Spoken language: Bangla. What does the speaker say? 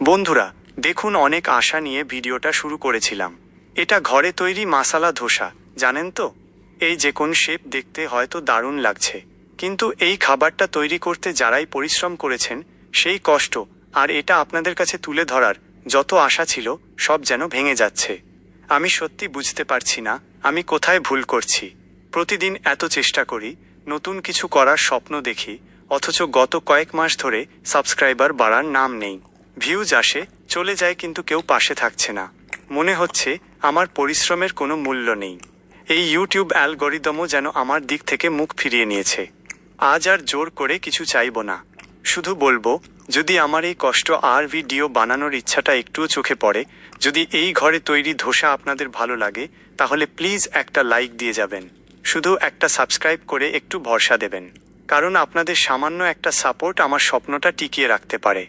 বন্ধুরা, দেখুন অনেক আশা নিয়ে ভিডিওটা শুরু করেছিলাম। এটা ঘরে তৈরি মাসালা ধোসা, জানেন তো? এই যে কোন শেপ দেখতে হয়তো দারুণ লাগছে। কিন্তু এই খাবারটা তৈরি করতে যারাই পরিশ্রম করেছেন, সেই কষ্ট আর এটা আপনাদের কাছে তুলে ধরার যত আশা ছিল, সব যেন ভেঙে যাচ্ছে। আমি সত্যি বুঝতে পারছি না, আমি কোথায় ভুল করছি। প্রতিদিন এত চেষ্টা করি, নতুন কিছু করার স্বপ্ন দেখি, অথচ গত কয়েক মাস ধরে সাবস্ক্রাইবার বাড়ার নাম নেই। ভিউজ আসে, চলে যায় কিন্তু কেউ পাশে থাকছে না। মনে হচ্ছে আমার পরিশ্রমের কোনো মূল্য নেই। এই ইউটিউব অ্যালগরিদমও যেন আমার দিক থেকে মুখ ফিরিয়ে নিয়েছে। আজ আর জোর করে কিছু চাইব না। শুধু বলব, যদি আমার এই কষ্ট আর ভিডিও বানানোর ইচ্ছাটা একটুও চোখে পড়ে, যদি এই ঘরে তৈরি ধোসা আপনাদের ভালো লাগে, তাহলে প্লিজ একটা লাইক দিয়ে যাবেন। শুধু একটা সাবস্ক্রাইব করে একটু ভরসা দেবেন। কারণ আপনাদের সামান্য একটা সাপোর্ট আমার স্বপ্নটা টিকিয়ে রাখতে পারে।